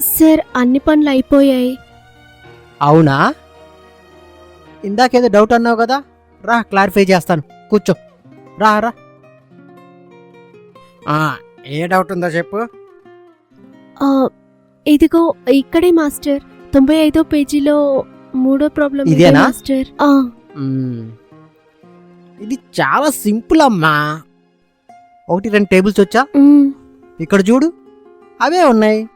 Sir అన్ని పనులు అయిపోయాయి. అవునా? ఇందాకేదో డౌట్ అన్నావు కదా? రా క్లారిఫై చేస్తాను. కూర్చో. రా రా. ఆ, ఏ డౌట్ ఉందో చెప్పు. ఆ, ఇదిగో ఇక్కడే మాస్టర్. తొంభై ఐదో పేజీలో మూడో ప్రాబ్లం ఇదే ఇదేనా? మాస్టర్. ఇది చాలా సింపుల్ అమ్మా. ఒకటి రెండు టేబుల్స్ వచ్చా? ఇక్కడ చూడు. అవే ఉన్నాయి.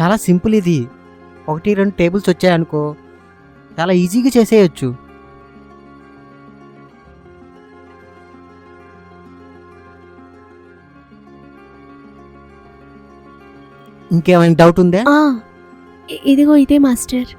చాలా సింపుల్ ఇది. ఒకటి రెండు టేబుల్స్ వచ్చాయనుకో. చాలా ఈజీగా చేసేయచ్చు. ఇంకేమైనా డౌట్ ఉందా? ఆ, ఇ- ఇదిగో ఇదే మాస్టర్.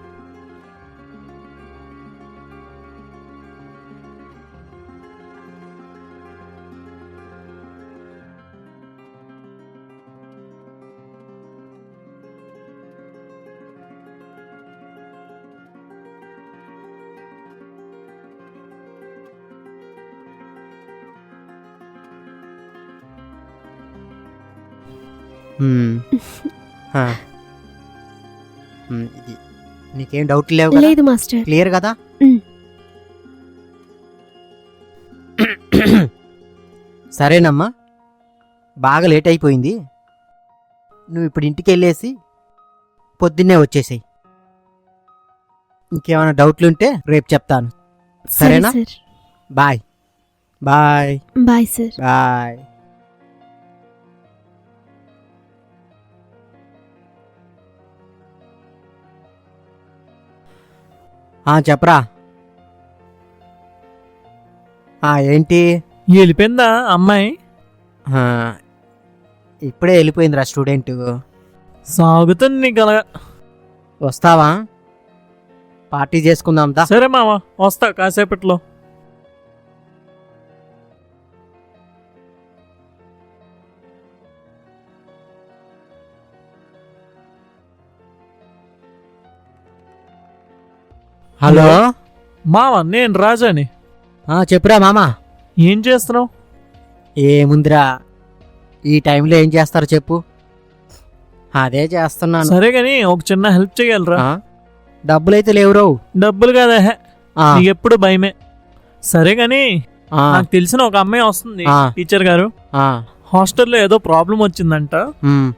ఇది నీకేం డౌట్ లేవు కదా? లేదు మాస్టర్. క్లియర్ కదా. సరేనమ్మా. బాగా లేట్ అయిపోయింది. నువ్వు ఇప్పుడు ఇంటికి వెళ్ళేసి పొద్దున్నే వచ్చేసాయి. ఇంకేమైనా డౌట్లు ఉంటే రేపు చెప్తాను. సరే సరేనా? Sir. Bye. Bye. Bye sir. Bye. ఆ, చెప్పరా. ఆ, ఏంటి? వెళ్ళిపోయిందా అమ్మాయి? ఆ, ఇప్పుడే వెళ్ళిపోయిందిరా స్టూడెంట్. సాగుతుంది నీకు అలాగా వస్తావా? పార్టీ చేసుకుందాం దా. సరే మామ వస్తా కాసేపట్లో. హలో? మామ నేను రాజాని. ఆ, చెప్పురా మామా. ఏం చేస్తున్నావు? ఏముందిరా ఈ టైంలో ఏం చేస్తారో చెప్పు. అదే చేస్తున్నాను. సరే గాని ఒక చిన్న హెల్ప్ చేయాలరా. ఆ, డబ్బులైతే లేవురో డబ్బులు కదా. హే ఆ, నీకు ఎప్పుడు భయమే. సరే గాని ఆ, నాకు తెలిసిన ఒక అమ్మాయి వస్తుంది ఆ. టీచర్ గారు. ఆ, హాస్టల్లో ఏదో ప్రాబ్లం వచ్చిందంట. ఉమ్.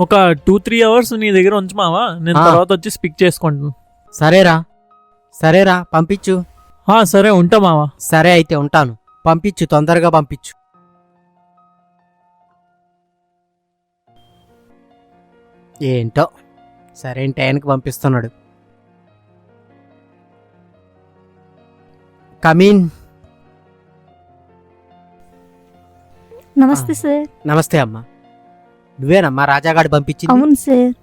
ఒక టూ త్రీ అవర్స్ నీ దగ్గర ఉంచు మావా నేను ఆ. తర్వాత వచ్చి స్పిక్ చేసుకుంటాను. సరేరా. సరేరా పంపించు. ఆ, సరే ఉంటా మావా. సరే అయితే ఉంటాను. పంపించు తొందరగా పంపించు. ఏంటో? సరైన టైంకి పంపిస్తున్నాడు. కమీన్. నమస్తే సార్. నమస్తే అమ్మా. నువ్వేనమ్మా రాజాగాడు పంపించింది? అవును సార్.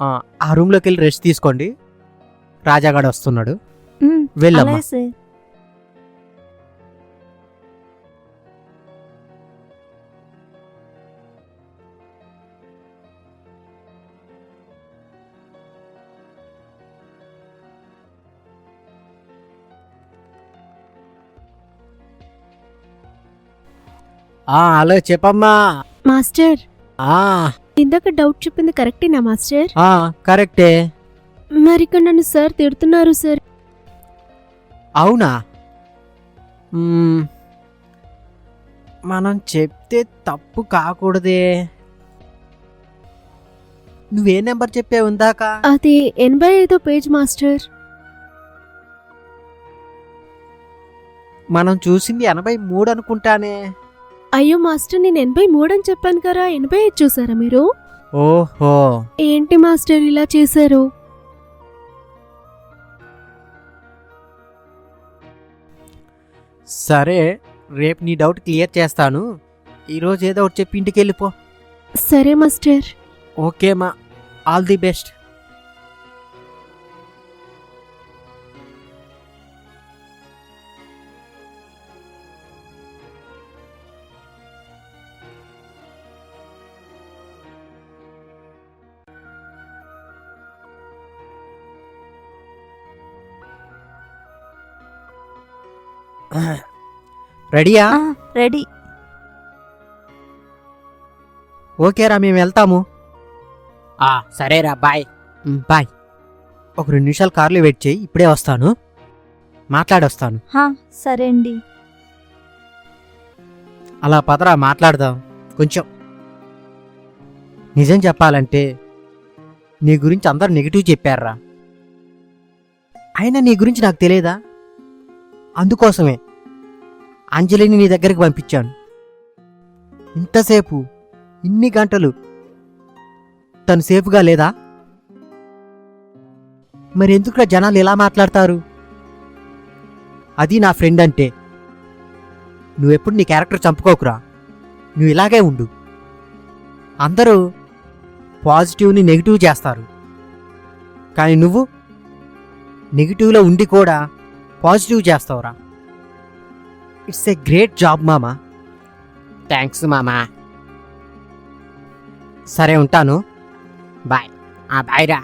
ఆ, ఆ రూమ్లోకి వెళ్ళి రెస్ట్ తీసుకోండి. రాజాగాడు వస్తున్నాడు. వెళ్ళమ్మా. హలో చెప్పమ్మా. మాస్టర్ ఆ, ఇందాక డౌట్ చెప్పింది కరెక్టేనా మాస్టర్? ఆ, కరెక్టే. మరి ఇక్కడ నన్ను సార్ తిడుతున్నారు సార్. అవునా? మ్మ్. మనం చెప్తే తప్పు కాకూడదే. నువ్వే నెంబర్ చెప్పావు ఇందాక. అది ఎనభై ఐదో పేజ్ మాస్టర్. మనం చూసింది ఎనభై మూడు అనుకుంటానే. అయ్యో మాస్టర్ నేను ఎనభై మూడు అని చెప్పాను కదా ఎనభై ఐదు చూసారా మీరు? ఓహో. ఏంటి మాస్టర్ ఇలా చేశారు? సరే రేపు నీ డౌట్ క్లియర్ చేస్తాను. ఈరోజు ఏదో ఒకటి చెప్పి ఇంటికి వెళ్ళిపో సరే మాస్టర్. ఓకే మా. All the best. రెడీయా? రెడీ. ఓకేరా మేము వెళ్తాము. ఆ సరేరా బాయ్. బాయ్. ఒక రెండు నిమిషాలు కార్లో వెయిట్ చేయి ఇప్పుడే వస్తాను. మాట్లాడొస్తాను. హా, సరే అండి అలా పదరా మాట్లాడదాం. కొంచెం. నిజం చెప్పాలంటే నీ గురించి అందరు నెగిటివ్ చెప్పారురా. అయినా నీ గురించి నాకు తెలియదా? అందుకోసమే అంజలిని నీ దగ్గరికి పంపించాను. ఇంతసేపు ఇన్ని గంటలు తను సేఫ్గా లేదా? మరి ఎందుకురా జనాలు ఎలా మాట్లాడతారు? అది నా ఫ్రెండ్ అంటే. నువ్వెప్పుడు నీ క్యారెక్టర్ చంపుకోకురా. నువ్వు ఇలాగే ఉండు. అందరూ పాజిటివ్ని నెగిటివ్ చేస్తారు. కానీ నువ్వు నెగిటివ్లో ఉండి కూడా పాజిటివ్ చేస్తావురా. ఇట్స్ ఏ గ్రేట్ జాబ్ మామా. థ్యాంక్స్ మామా. సరే ఉంటాను. బాయ్. ఆ బాయ్ రా